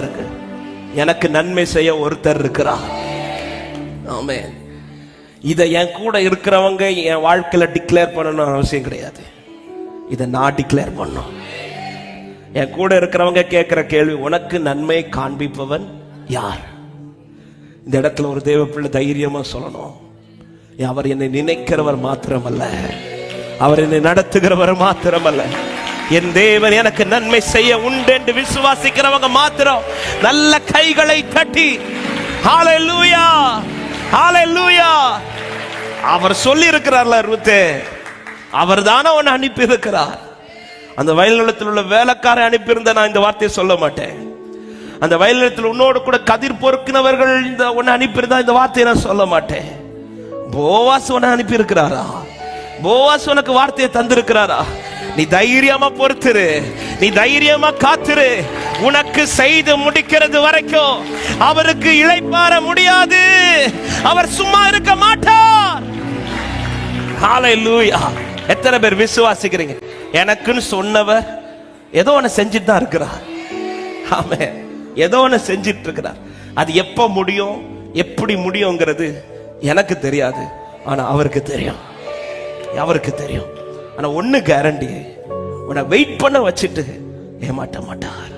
இருக்கு. எனக்கு நன்மை செய்ய ஒருத்தர் இருக்கிறார். ஆமே இதை என் கூட இருக்கிறவங்க என் வாழ்க்கையில டிக்ளேர் பண்ணணும் அவசியம் கிடையாது. இதை நான் டிக்ளேர் பண்ணும் என் கூட இருக்கிறவங்க கேட்கிற கேள்வி உனக்கு நன்மை காண்பிப்பவன் யார்? இந்த இடத்துல ஒரு தேவ பிள்ளை தைரியமா சொல்லணும். அவர் என்னை நினைக்கிறவர் மாத்திரமல்ல. அவர் என்னை நடத்துகிறவர் மாத்திரமல்ல. என் தேவன் எனக்கு நன்மை செய்ய உண்டு என்று விசுவாசிக்கிறவங்க மாத்திரம் நல்ல கைகளை தட்டி ஹalleluya ஹalleluya அவர் சொல்லி இருக்கிறார்ல ரூத்தே. அவர் தானே உன்னை அனுப்பி இருக்கிறார் அந்த வயல்நிலத்தில் உள்ள வேலைக்காரை அனுப்பியிருந்த நான் இந்த வார்த்தையை சொல்ல மாட்டேன். அந்த வயல்நிலத்தில் உன்னோடு கூட கதிர் பொறுக்கினவர்கள் இந்த உன்னை அனுப்பியிருந்தா இந்த வார்த்தையை நான் சொல்ல மாட்டேன். போவாஸ் உன்னை அனுப்பியிருக்கிறாரா? போவாஸ் உனக்கு வார்த்தையை தந்திருக்கிறாரா? நீ தைரியமா பொறுத்துரு. நீ தைரியமா காத்துரு. உனக்கு செய்து முடிக்கிறது வரைக்கும் அவருக்கு இளைப்பாற முடியாது. அவர் சும்மா இருக்க மாட்டார். எத்தனை பேர் விசுவாசிக்கிறீங்க? எனக்குன்னு சொன்னவர் ஏதோ ஒன்று செஞ்சுட்டு தான் இருக்கிறார். ஆமே ஏதோ ஒன்று செஞ்சிட்டு இருக்கிறார். அது எப்போ முடியும்? எப்படி முடியுங்கிறது எனக்கு தெரியாது. ஆனா அவருக்கு தெரியும். அவருக்கு தெரியும். ஆனா ஒன்று கேரண்டி உன்னை வெயிட் பண்ண வச்சுட்டு ஏமாட்ட மாட்டார்.